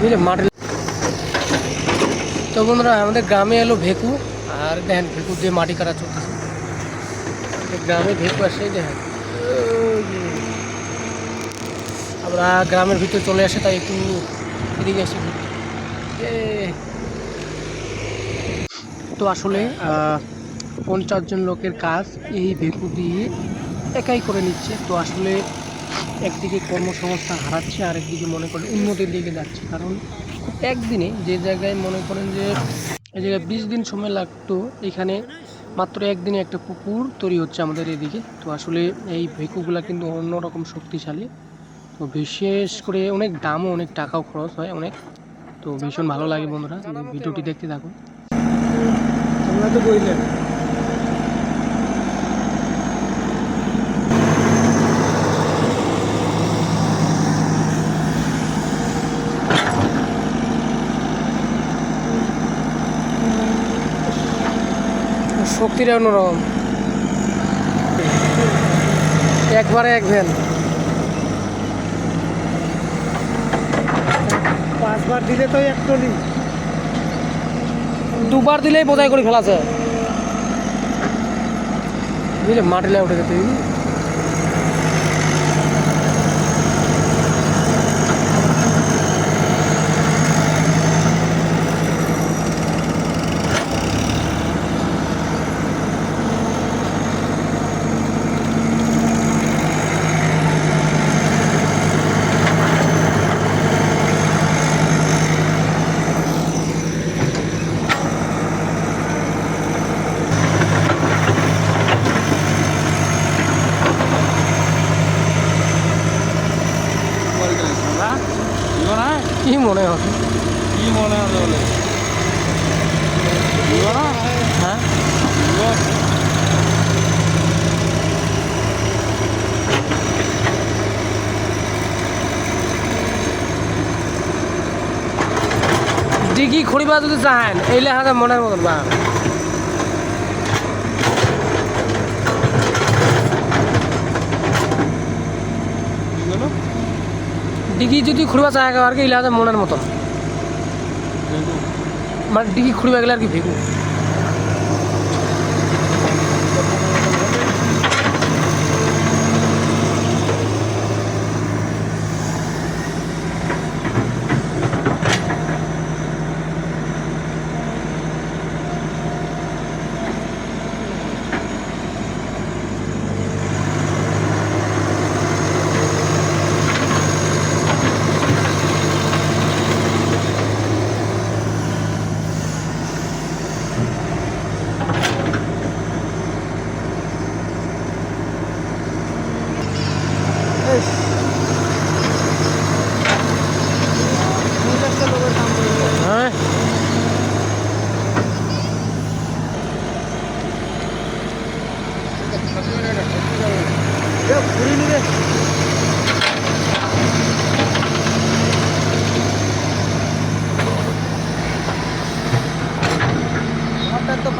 বুঝলে, মাটি তো বন্ধুরা, আমাদের গ্রামে এলো ভেকু, আর দেখেন ভেকু দিয়ে মাটি কাটা চলতেছে। গ্রামে ভেকু আসে দেখেন। আমরা গ্রামের ভিতরে চলে আসে, তাই একটু এদিকে আসি। তো আসলে পঞ্চাশ জন লোকের কাজ এই ভেকু দিয়ে একাই করে নিচ্ছে। তো আসলে একদিকে কর্মসংস্থান হারাচ্ছে আর একদিকে মনে করেন উন্নতির দিকে যাচ্ছে। কারণ একদিনে যে জায়গায় মনে করেন যে এই জায়গায় বিশ দিন সময় লাগতো, এখানে মাত্র একদিনে একটা পুকুর তৈরি হচ্ছে আমাদের এদিকে। তো আসলে এই ভেকুগুলা কিন্তু অন্যরকম শক্তিশালী। তো বিশেষ করে অনেক দামও, অনেক টাকাও খরচ হয় অনেক। তো ভীষণ ভালো লাগে বন্ধুরা ভিডিওটি দেখতে থাকুন। তোমরা তো বললেন শক্তিটা অন্যরকম। একবারে এক ভ্যান পাঁচবার দিলে তো এক টলি। দুবার দিলেই বোঝাই করে ফেলাছে বুঝলে মাটি লাগে উঠে যেতে। কি মনে হয়? কি মনে হবে বলে হ্যাঁ? ডিগি খড়িবা যদি চাহেন এই লেহাতে মনের মতন বা ডিগি যদি খুঁড়বা চায় আর কি লেহাতে মনের মতন? মানে ডিগি খুঁড়বা গেলে আর কি ভেগু?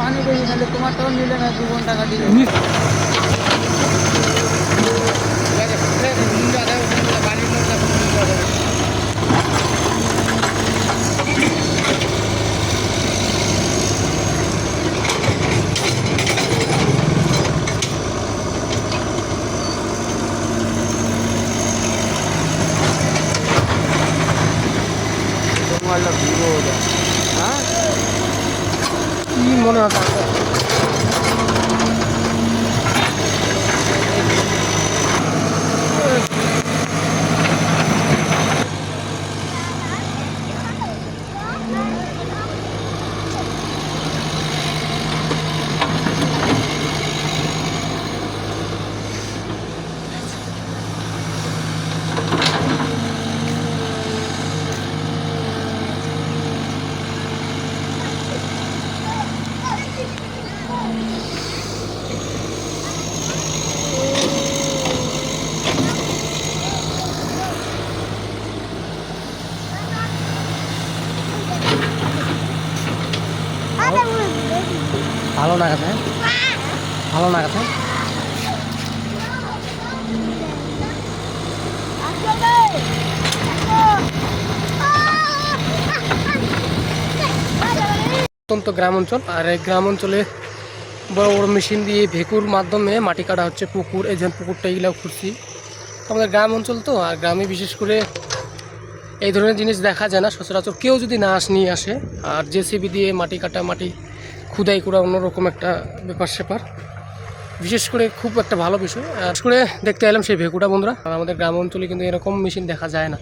পানি বেশি নাহলে তোমারটাও নিলে না দু ঘন্টা কাটিয়ে তোমার ভিভো হ্যাঁ কি মনে হয় ভালো না কথা ভালো না কথা অত্যন্ত গ্রাম অঞ্চল আর এই গ্রাম অঞ্চলে বড় বড় মেশিন দিয়ে ভেকুর মাধ্যমে মাটি কাটা হচ্ছে পুকুর, এই যেমন পুকুরটা এগুলো খুঁজছি আমাদের গ্রাম অঞ্চল তো, আর গ্রামে বিশেষ করে এই ধরনের জিনিস দেখা যায় না, সচরাচর কেউ যদি না আস নিয়ে আসে, আর জেসিবি দিয়ে মাটি কাটা, মাটি খুদাই করা অন্যরকম একটা ব্যাপার, স্যাপার। বিশেষ করে খুব একটা ভালো বিষয় বিশেষ করে দেখতে এলাম সেই ভেকুটা, বন্ধুরা। আমাদের গ্রাম অঞ্চলে কিন্তু এরকম মেশিন দেখা যায় না।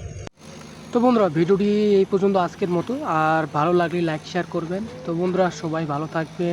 তো বন্ধুরা, ভিডিওটি এই পর্যন্ত আজকের মতো। আর ভালো লাগলে লাইক শেয়ার করবেন। তো বন্ধুরা, সবাই ভালো থাকবেন।